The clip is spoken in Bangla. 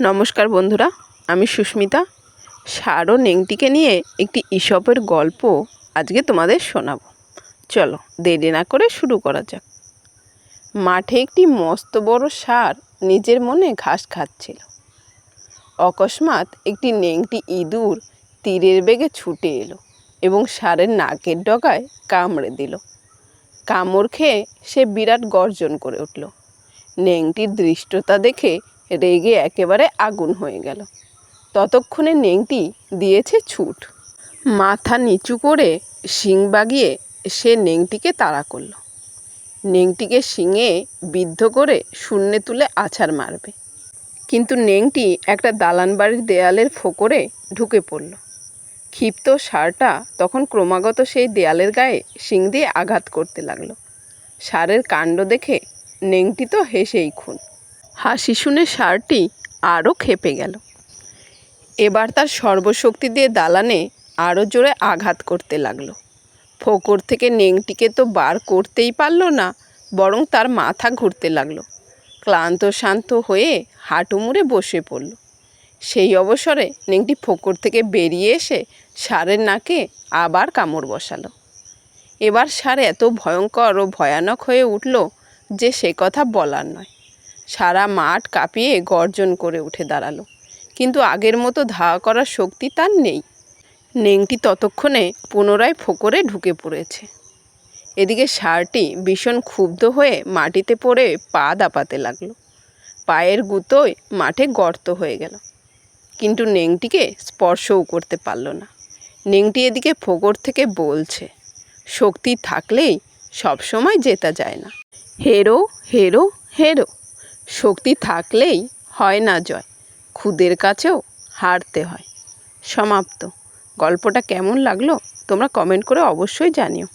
নমস্কার বন্ধুরা, আমি সুস্মিতা। ষাঁড় ও নেংটিকে নিয়ে একটি ঈশপের গল্প আজকে তোমাদের শোনাবো। চলো, দেরি না করে শুরু করা যাক। মাঠে একটি মস্ত বড় সার নিজের মনে ঘাস খাচ্ছিল। অকস্মাৎ একটি নেংটি ইঁদুর তীরের বেগে ছুটে এলো এবং ষাঁড়ের নাকের ডগায় কামড়ে দিল। কামড় খেয়ে সে বিরাট গর্জন করে উঠল। নেংটির দৃষ্টতা দেখে রেগে একেবারে আগুন হয়ে গেল। ততক্ষণে নেংটি দিয়েছে ছুট। মাথা নিচু করে শিং বাগিয়ে সে নেংটিকে তাড়া করল। নেংটিকে শিঙে বিদ্ধ করে শূন্যে তুলে আছাড় মারবে। কিন্তু নেংটি একটা দালান বাড়ির দেয়ালের ফোকরে ঢুকে পড়ল। ক্ষিপ্ত সারটা তখন ক্রমাগত সেই দেয়ালের গায়ে শিং দিয়ে আঘাত করতে লাগল। সারের কাণ্ড দেখে নেংটি তো হেসেই খুন। হাসি শুনে ষাঁড়টি আরও খেপে গেল। এবার তার সর্বশক্তি দিয়ে দালানে আরও জোরে আঘাত করতে লাগল। ফোকর থেকে নেংটিকে তো বার করতেই পারল না, বরং তার মাথা ঘুরতে লাগল। ক্লান্ত শান্ত হয়ে হাঁটু মুড়ে বসে পড়ল। সেই অবসরে নেংটি ফোকর থেকে বেরিয়ে এসে ষাঁড়ের নাকে আবার কামড় বসালো। এবার ষাঁড় এত ভয়ঙ্কর ও ভয়ানক হয়ে উঠল যে সে কথা বলার নয়। সারা মাঠ কাঁপিয়ে গর্জন করে উঠে দাঁড়াল। কিন্তু আগের মতো ধাওয়া করার শক্তি তার নেই। নেংটি ততক্ষণে পুনরায় ফোকরে ঢুকে পড়েছে। এদিকে ষাঁড়টি ভীষণ ক্ষুব্ধ হয়ে মাটিতে পড়ে পা দাপাতে লাগল। পায়ের গুঁতোয় মাঠে গর্ত হয়ে গেল। কিন্তু নেংটিকে স্পর্শও করতে পারল না। নেংটি এদিকে ফোকর থেকে বলছে, শক্তি থাকলেই সবসময় জেতা যায় না। হেরো হেরো হেরো। শক্তি থাকলেই হয় না জয়, খুদের কাছেও হারতে হয়। সমাপ্ত। গল্পটা কেমন লাগল তোমরা কমেন্ট করে অবশ্যই জানিও।